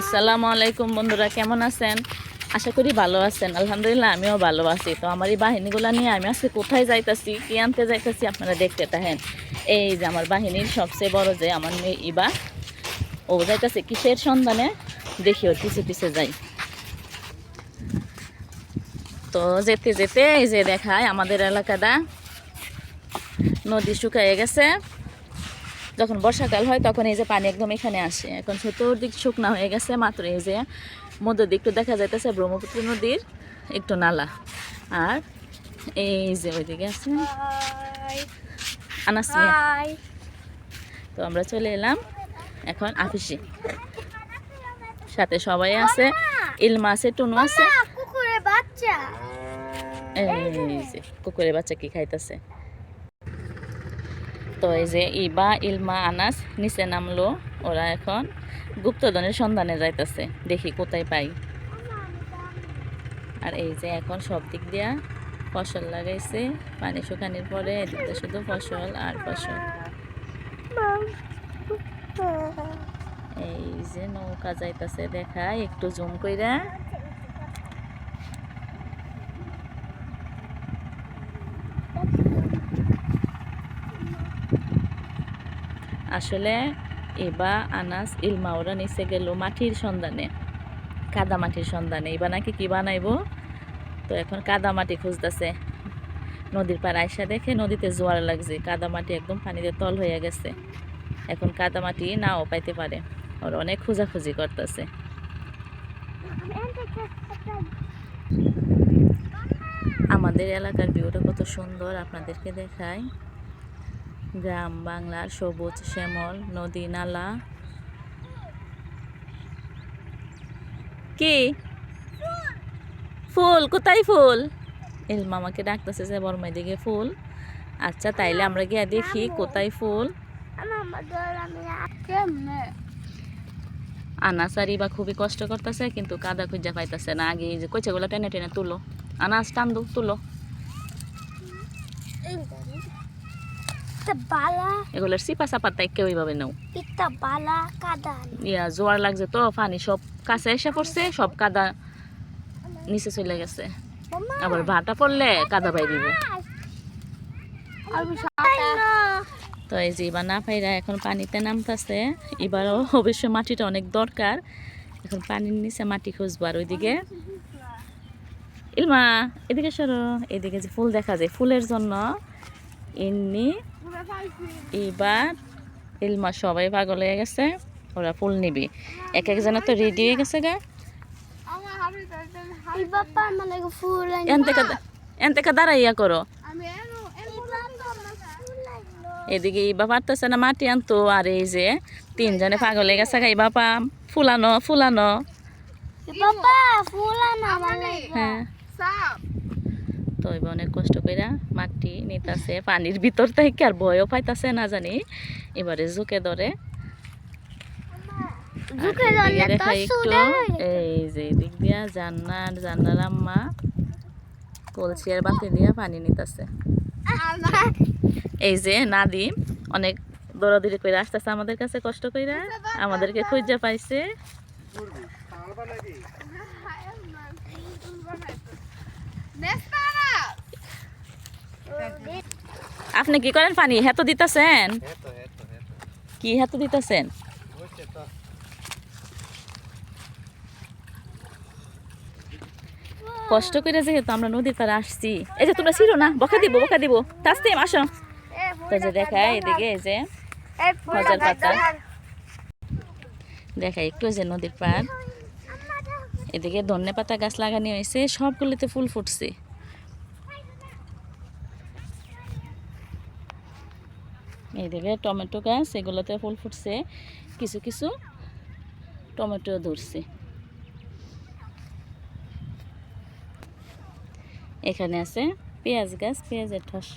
আসসালামু আলাইকুম বন্ধুরা, কেমন আছেন? আশা করি ভালো আছেন। আলহামদুলিল্লাহ, আমিও ভালো আছি। তো আমার এই বাহিনীগুলো নিয়ে আমি আজকে কোথায় যাইতাছি, কি আনতে যাইতাছি আপনারা দেখতে থাকেন। এই যে আমার বাহিনীর সবচেয়ে বড় যে আমার মেয়ে ইবা, ও যাইতাছে কিসের সন্ধানে? দেখি ওর পিছে পিছে যাই। তো যেতে যেতে এই যে দেখায় আমাদের এলাকাটা, নদী শুকায় গেছে। যখন বর্ষাকাল হয় তখন এই যে পানি একদম এখানে আসে। এখন চতুর্দিক শুকনা হয়ে গেছে মাত্র এই যে মধ্য দিকটা দেখা যাইতেছে ব্রহ্মপুত্র নদীর একটু নালা। আর এই যে ওইদিকে আছে আনাস তো আমরা চলে এলাম এখন আফিসি। সাথে সবাই আছে ইলমা আছে টুনু আছে। কুকুরের বাচ্চা। এই যে কুকুরের বাচ্চা কি খাইতেছে? তো এই যে ইবা, ইলমা, আনাস, নিচে নামলো ওরা এখন। গুপ্তধনের সন্ধানে যাইতেছে, দেখি কোথায় পাই। আর এই যে এখন সব দিক দিয়া ফসল লাগাইছে, পানি শুকানোর পরে এদিকটা শুধু ফসল আর ফসল। এই যে নৌকা যাইতাছে দেখায়, একটু জুম কইরা। আসলে এবা আনাস ইলমা ওরা নিচে গেল মাটির সন্ধানে, কাদা মাটির সন্ধানে। এবার নাকি কি বানাইবো? তো এখন কাদা মাটি খুঁজতেছে। নদীর পার আয়সা দেখে নদীতে জোয়ার লাগছে। কাদা মাটি একদম পানিতে তল হয়ে গেছে। এখন কাদা মাটি নাও পাইতে পারে। ওরা অনেক খোঁজাখুঁজি করতেছে। আমাদের এলাকার ভিউটা কত সুন্দর আপনাদেরকে দেখায় গ্রাম বাংলার সবুজ শ্যামল, নদী নালা। কি? ফুল, কোথায় ফুল? এল মামাকে ডাকতেছে যে বর্মাই দিকে ফুল। আচ্ছা তাইলে আমরা গিয়ে দেখি কোথায় ফুল। আমাদের আমি কেমনে আনাস আর ইবা খুবই কষ্ট করতেছে, কিন্তু কাদা খুঁজা পাইতেছে না। আগে যে কইছেগুলো টেনে টেনে তুলো। আনাস টান তুলো। তা বালা। এগুলোর সিপা চাপা তাই কেউ এইভাবে নেও বালা কাদা ইয়া জোয়ার লাগছে তো পানি সব কাছে এসে পড়ছে সব কাদা নিচে চলে গেছে। আবার ভাটা পড়লে কাদা পাই দিব। তো এই যে এবার না পাইরা এখন পানিতে নামতেছে এবারও অবশ্য মাটিটা অনেক দরকার। এখন পানির নিচে মাটি খুঁজবো আর ওইদিকে। ইলমা এদিকে সরো এদিকে যে ফুল দেখা যায় ফুলের জন্য এমনি এবার ইলমা সবাই পাগল হয়ে গেছে ওরা ফুল নিবি। এক একজনের তো রেডি হয়ে গেছে গা। এন থেকে দাঁড়াইয়া করো। এদিকে পারতেছে না মাটি আনতো আর এই যে তিনজনে পাগল হয়ে গেছে গা ফুলানো ফুলানো হ্যাঁ। তো এবার অনেক কষ্ট কইরা মাটি নিতাছে পানির ভিতর থেকে আর ভয়ও পাইতাছে না জানি। এবারে ঝুঁকে ধরে। একটু এই যে এদিক দিয়া জান্নার জান্নার আম্মা কলসি আর বাতি দিয়া পানি নিতাছে। এই যে নাদিম অনেক দৌড়াদৌড়ি করে আসতেছে আমাদের কাছে কষ্ট কইরা আমাদেরকে খুঁজে পাইছে। আপনি কি করেন পানি? হেতো দিতেছেন? কি হেতো দিতেছেন? কষ্ট করে যেহেতু আমরা নদীর পাড়ে আসছি। এই যে তোমরা ছিল না? বকা দিব বকা দিব। তাস্তিম আসো। তো যে দেখায় এদিকে এই যে মজার পাতা। দেখায় একটু যে নদীর পাড়। এদিকে ধনে পাতা গাছ লাগানো হয়েছে সবগুলিতে ফুল ফুটছে। এইদিকে টমেটো গাছ, এগুলোতে ফুল ফুটছে। কিছু কিছু টমেটো ধরছে। এখানে আছে পেঁয়াজ গাছ, পেঁয়াজের ঠস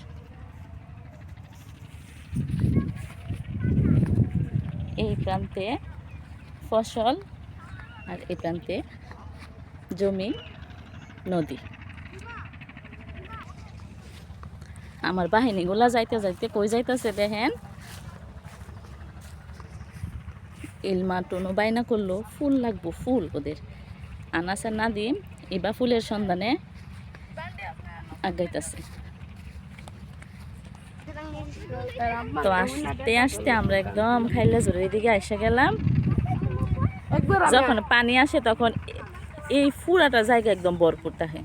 এই প্রান্তে ফসল আর এই প্রান্তে জমি, নদী। আমার বাহিনীগুলা যাইতে যাইতে কই যাইতেছে দেখেন? ইলমা টুনু বাইনা করল ফুল লাগবো ফুল ওদের। আনাস আর নাদিম এবার ফুলের সন্ধানে আগাইতেছে। তো আসতে আসতে আমরা একদম খাইলে জোরের দিকে এসে গেলাম। যখন পানি আসে তখন এই পুরাটা জায়গা একদম ভরপুর থাকে।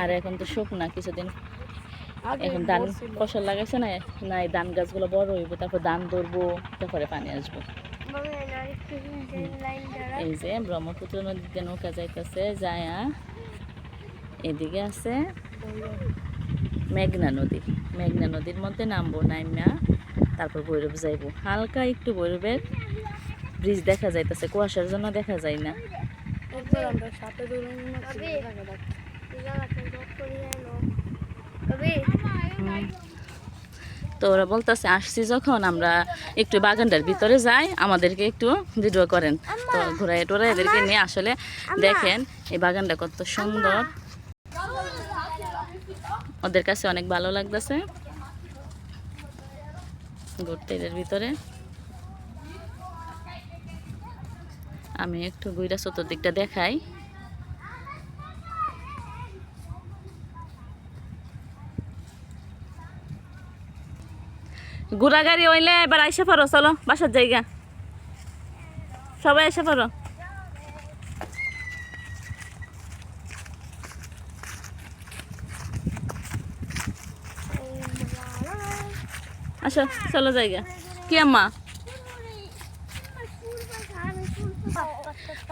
আর এখন তো শুকনা কিছুদিন এখন ধান ফসল লাগাইছে না না এই ধান গাছগুলো বড় হইব তারপর ধান ধরবো তারপরে পানি আসব। এই যে ব্রহ্মপুত্র নদীতে নৌকা যাইতেছে যায়া এদিকে আছে মেঘনা নদী। মেঘনা নদীর মধ্যে নামবো নাইমা তারপর ভৈরব যাইবো। হালকা একটু ভৈরবের ব্রিজ দেখা যাইতেছে কুয়াশার জন্য দেখা যায় না। তো ওরা বলতেছে আসছি যখন আমরা একটু বাগানটার ভিতরে যাই আমাদেরকে একটু ভিডিও করেন। তো ঘোরায় টোরাই এদেরকে নিয়ে আসলে দেখেন এই বাগানটা কত সুন্দর। ওদের কাছে অনেক ভালো লাগতেছে। ঘুরতে এদের ভিতরে। আমি একটু গুইরা চতুর্দিকটা দেখাই। ঘোরা গাড়ি হইলে এবার আইসে পারো চলো, বাসার জায়গা। সবাই এসে পারো আসো, চলো জায়গা। কি আম্মা?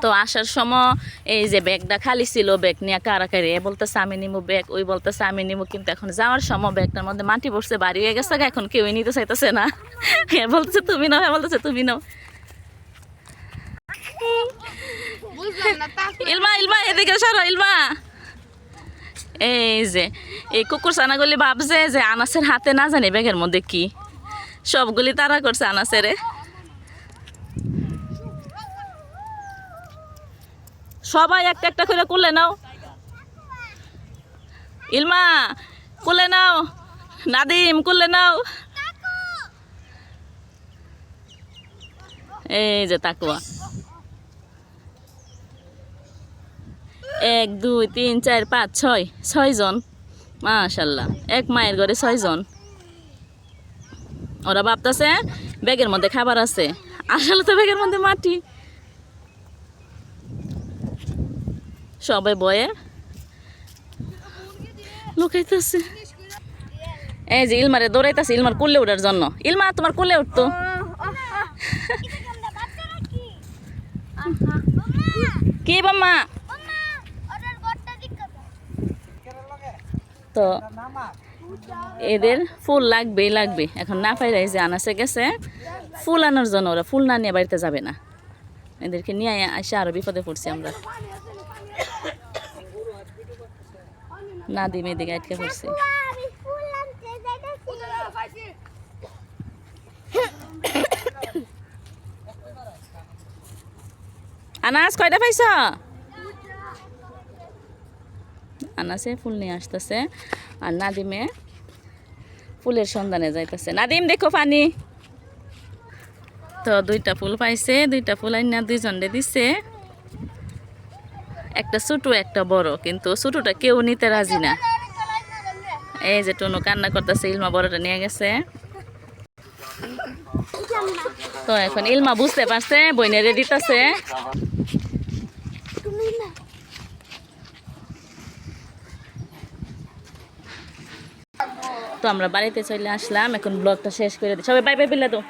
তো আসার সময় এই যে ব্যাগটা খালি ছিল, ব্যাগ নিয়ে কারাকারি এ বলতেছে, আমি নিমু ব্যাগ, ওই বলতেছে, আমি নিমু কিন্তু এখন যাওয়ার সময় ব্যাগটার মধ্যে মাটি পড়ছে বাড়ি হয়ে গেছে এখন কেউই নিতে চাইতেছে না। এ বলতেছে, তুমি নাও, এ বলতেছে, তুমি নাও। ইলমা ইলমা, এদিকে সরো, ইলমা। এই যে, এই কুকুর ছানাগুলি ভাবছে যে আনাসের হাতে না জানি ব্যাগের মধ্যে কি। সবগুলি তারা করছে আনাসেরে। সবাই একটা একটা করে কুলে নাও। ইলমা, কুলে নাও। নাদিম, কুলে নাও। এই যে তাকুয়া এক, দুই, তিন, চার, পাঁচ, ছয়। ছয়জন মাশাল্লাহ। এক মায়ের ঘরে ছয়জন ওরা ভাবতেছে, ব্যাগের মধ্যে খাবার আছে। আসলে তো ব্যাগের মধ্যে মাটি। সবাই বয়ে। লুকাইতেছে। এই যে ইলমারে দৌড়াইতেছে, ইলমার কুলে উঠার জন্য। ইলমা, তোমার কুলে উঠতো। কি বাম্মা? তো এদের ফুল লাগবেই লাগবে। এখন না পাইরাই যে আনাসে গেছে। ফুল আনার জন্য ওরা ফুল না নিয়ে বাড়িতে যাবে না। এদেরকে নিয়ে আসে আরও বিপদে পড়ছি আমরা। না দিম এদিকে আটকে পড়ছি। আনাস, কয়টা পাইছ? আনাসে ফুল নিয়ে আসতেছে। আর নাদিমে ফুলের সন্ধানে যাইতেছে। নাদিম, দেখো পানি। তো দুইটা ফুল পাইছে, দুইটা ফুল আইনা দুইজনে দিছে। একটা ছোটো, একটা বড়, কিন্তু ছোটোটা কেউ নিতে রাজি না। এই যে টুনু কান্না করতেছে, ইলমা বড়টা নিয়ে গেছে। তো এখন ইলমা বুঝতে পারছে বইনেরে দিতেছে তো আমরা বাড়িতে চলে আসলাম, এখন ব্লগটা শেষ করে দিই। সবাই বাই বাই বিল্লা তো